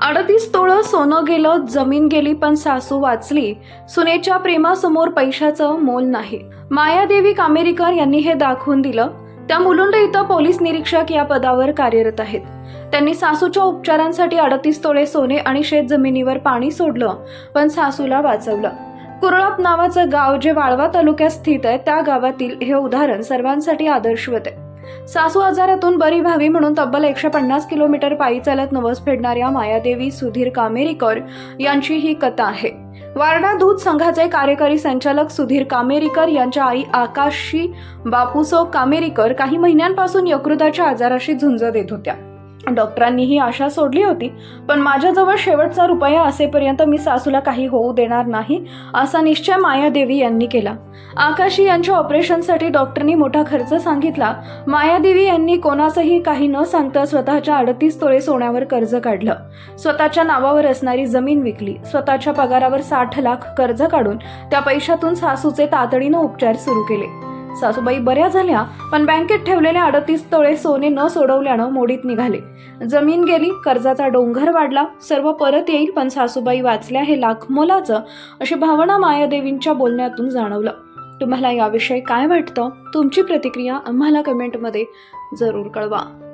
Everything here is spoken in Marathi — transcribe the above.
अडतीस तोळं सोनं गेलं जमीन गेली पण सासू वाचली. सुनेच्या प्रेमासमोर पैशाचं मोल नाही. मायादेवी कामेरीकर यांनी हे दाखवून दिलं. त्या मुलुंड इथं पोलीस निरीक्षक या पदावर कार्यरत आहेत. त्यांनी सासूच्या उपचारांसाठी अडतीस तोळे सोने आणि शेत जमिनीवर पाणी सोडलं पण सासूला वाचवलं. कुरळप नावाचं गाव जे वाळवा तालुक्यात स्थित आहे त्या गावातील हे उदाहरण सर्वांसाठी आदर्शवत आहे. सासू आजारातून बरी व्हावी म्हणून तब्बल एकशे पन्नास किलोमीटर पायी चालत नवस फेडणाऱ्या मायादेवी सुधीर कामेरीकर यांची ही कथा आहे. वारणा दूध संघाचे कार्यकारी संचालक सुधीर कामेरीकर यांच्या आई आकाशी बापूसो कामेरीकर काही महिन्यांपासून यकृताच्या आजाराशी झुंज देत होत्या. डॉक्टरांनी ही आशा सोडली होती पण माझ्याजवळ शेवटचा रुपया असेपर्यंत मी सासूला काही होऊ देणार नाही असा निश्चय मायादेवी यांनी केला. आकाशी यांच्या ऑपरेशनसाठी डॉक्टरनी मोठा खर्च सांगितला. मायादेवी यांनी कोणाचंही काही न सांगता स्वतःच्या अडतीस तोळे सोन्यावर कर्ज काढलं. स्वतःच्या नावावर असणारी जमीन विकली. स्वतःच्या पगारावर साठ लाख कर्ज काढून त्या पैशातून सासूचे तातडीनं उपचार सुरू केले. सासूबाई बऱ्या झाल्या पण बँकेत ठेवलेले अडतीस तोळे सोने न सोडवल्यानं मोडीत निघाले. जमीन गेली कर्जाचा डोंगर वाढला सर्व परत येईल पण सासूबाई वाचल्या हे लाख मोलाचं अशी भावना मायादेवींच्या बोलण्यातून जाणवलं. तुम्हाला याविषयी काय वाटतं? तुमची प्रतिक्रिया आम्हाला कमेंटमध्ये जरूर कळवा.